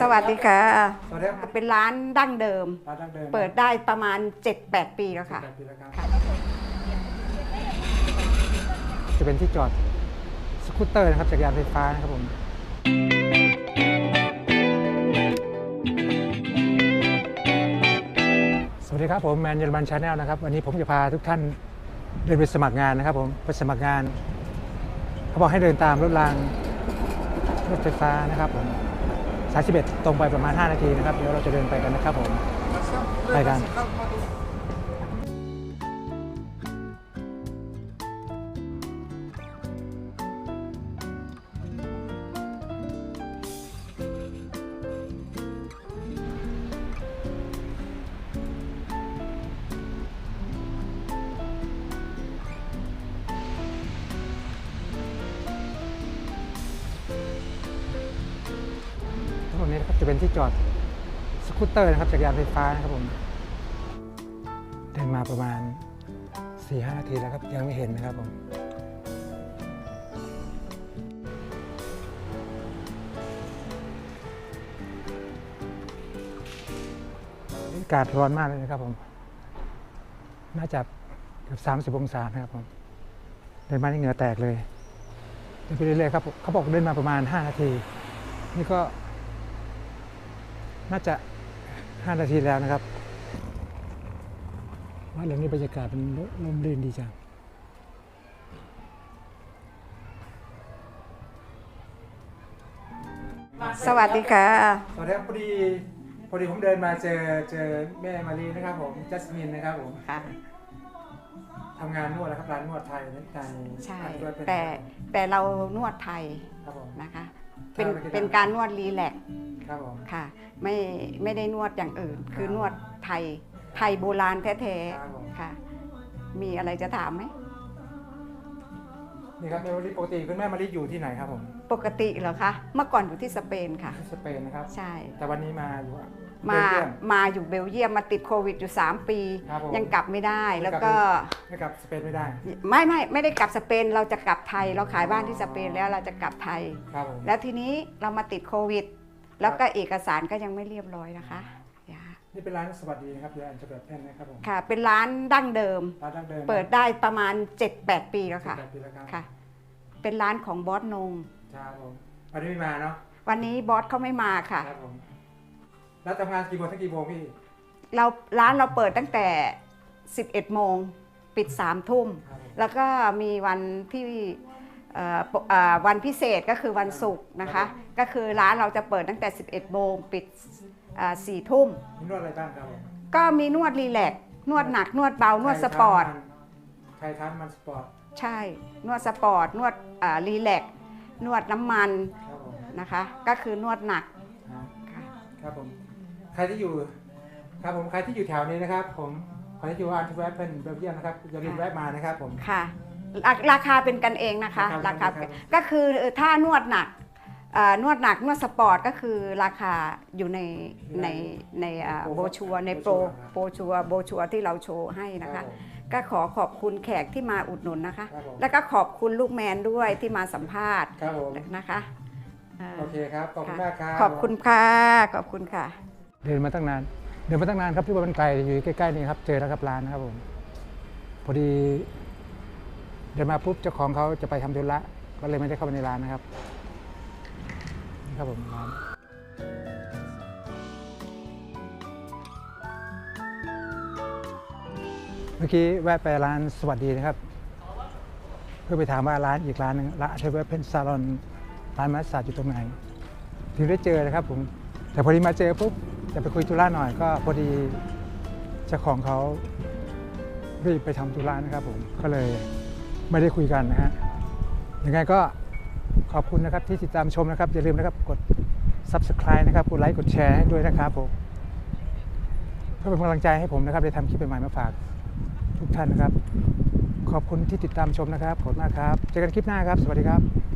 สวัสดีค่ะ สวัสดีครับเป็นร้านดั้งเดิม ร้านดั้งเดิมเปิดได้ประมาณ 7-8 ปีแล้วค่ะ แปดปีแล้วครับค่ะจะเป็นที่จอดสกูตเตอร์นะครับจักรยานไฟฟ้านะครับผมสวัสดีครับผมแมนเยอรมันชาแนลนะครับวันนี้ผมจะพาทุกท่านเดินไปสมัครงานนะครับผมไปสมัครงาน เขาบอกให้เดินตามรถรางรถไฟฟ้านะครับผม 31 ตรงไปประมาณ 5 นาทีนะครับ เดี๋ยวเราจะเดินไปกันนะครับผมไปกัน งนี้นะครับจะเป็นที่จอดสกูตเตอร์นะครับจักรยานไฟฟ้านะครับผมเดินมาประมาณ4-5นาทีแล้วครับยังไม่เห็นนะครับผมอากาศร้อนมากเลยนะครับผม น่าจะเกือบ30 องศานะครับผม เดินมาที่เหงื่อแตกเลย เดินไปเรื่อยๆครับ เขาบอกเดินมาประมาณ 5 นาที นี่ก็ น่าจะ 5 นาทีแล้วนะครับว่าเรื่องนี้บรรยากาศมันร่มรื่นดีจังสวัสดีค่ะ สวัสดีครับพอดีพอดีผมเดินมาเจอเจอแม่มารีนะครับผมจัสมินนะครับผมค่ะทำงานนวดนะครับร้านนวดไทยในใช่ร้านนวดเป็นแต่แต่เรานวดไทยครับผมนะคะ เป็นครับเป็นการนวดรีแลกซ์ ครับผมค่ะ ไม่ไม่ได้นวดอย่างอื่น คือนวดไทยไทยโบราณแท้ครับผมๆค่ะ มีอะไรจะถามไหม นี่ครับแม่มารีปกติคุณแม่มารีอยู่ที่ไหนครับผมปกติเหรอคะ เมื่อก่อนอยู่ที่สเปนค่ะ ที่สเปนนะครับ ใช่ แต่วันนี้มาอยู่มาเบลเยีย มาอยู่เบลเยียมมาติดโควิดอยู่ 3 ปี ครับผมยังกลับไม่ได้แล้วก็ไม่กลับสเปนไม่ได้ไม่ไม่ไม่ได้กลับสเปน เราจะกลับไทย เราขายบ้านที่สเปนแล้วเราจะกลับไทย ครับผมแล้วทีนี้เรามาติดโควิด แล้วก็เอกสารก็ยังไม่เรียบร้อยนะคะอย่านี่เป็นร้านสวัสดีนะครับเดี๋ยวอ่านจะแบบแท่นนะครับผมค่ะ เป็นร้านดั้งเดิม ร้านดั้งเดิมเปิดได้ประมาณ 7-8 ปีแล้วค่ะแปดปีแล้วครับค่ะ เป็นร้านของบอสนงครับผมวันนี้ไม่มาเนาะวันนี้บอสเขาไม่มาค่ะครับผมแล้วทำงานกี่โมงถึงกี่โมงพี่เราร้านเราเปิดตั้งแต่ 11 โมง ปิด3ทุ่มครับผมแล้วก็มีวันที่ เอ่อปกอ่าวันพิเศษก็คือวันศุกร์นะคะ ก็คือร้านเราจะเปิดตั้งแต่ 11 โมงปิดอ่า4ทุ่ม มีนวดอะไรบ้างครับผมก็มีนวดรีแลกซ์นวดหนักนวดเบานวดสปอร์ต ไทยทันมันสปอร์ตใช่ นวดสปอร์ต นวดอ่ารีแลกซ์นวดน้ำมันครับผมนะคะ ก็คือนวดหนักอ่าค่ะ ครับผม ใครที่อยู่ ครับผม ใครที่อยู่แถวนี้นะครับ ผม ใครที่อยู่อันทเวปเป็นเบลเยียมนะครับอย่าลืมแวะมานะครับผม ค่ะ ราราคาเป็นกันเองนะคะ ราราคาคาเป็นกัน ก็คือถ้านวดหนักอ่านวดหนักนวดสปอร์ตก็คือราคาอยู่ในในในอ่าโปรโบชัวในโปรโบชัวครับโบชัวโบชัวที่เราโชว์ให้นะครัคะบผมก็ขอขอบคุณแขกที่มาอุดหนุนนะคะ ครับผม แล้วก็ขอบคุณลูกแมนด้วยที่มาสัมภาษณ์ครับผมนะคะอ่าโอเคครับ ขอบคุณมากครับ ขอบคุณค่ะ ขอบคุณค่ะ เดินมาตั้งนาน เดินมาตั้งนานครับที่ว่ามันไกลอยู่ใกล้ๆนี่ครับ เจอแล้วครับร้านนะครับผม พอดีเดินมาปุ๊บเจ้าของเขาจะไปทำธุระก็เลยไม่ได้เข้าไปในร้านนะครับนี่ครับผมร้านเมื่อกี้แวะไปร้านสวัสดีนะครับ เพื่อไปถามว่าร้านอีกร้านหนึงร้านเทเวเพนซาลอนร้านมัสซาจอยู่ตรงไหนถึงได้เจอนะครับผมแต่พอดีมาเจอปุ๊บจะไปคุยธุระหน่อยก็พอดีเจ้าของเขารีบไปทำธุระนะครับผมก็เลย ไม่ได้คุยกันนะฮะยังไงก็ขอบคุณนะครับที่ติดตามชมนะครับ อย่าลืมนะครับกด subscribe นะครับ กดไลค์ กดแชร์ให้ด้วยนะครับผมเพื่อเป็นกำลังใจให้ผมนะครับได้ทำคลิปใหม่ๆมาฝากทุกท่านนะครับ ขอบคุณที่ติดตามชมนะครับขอบคุณมากครับ เจอกันคลิปหน้าครับ สวัสดีครับ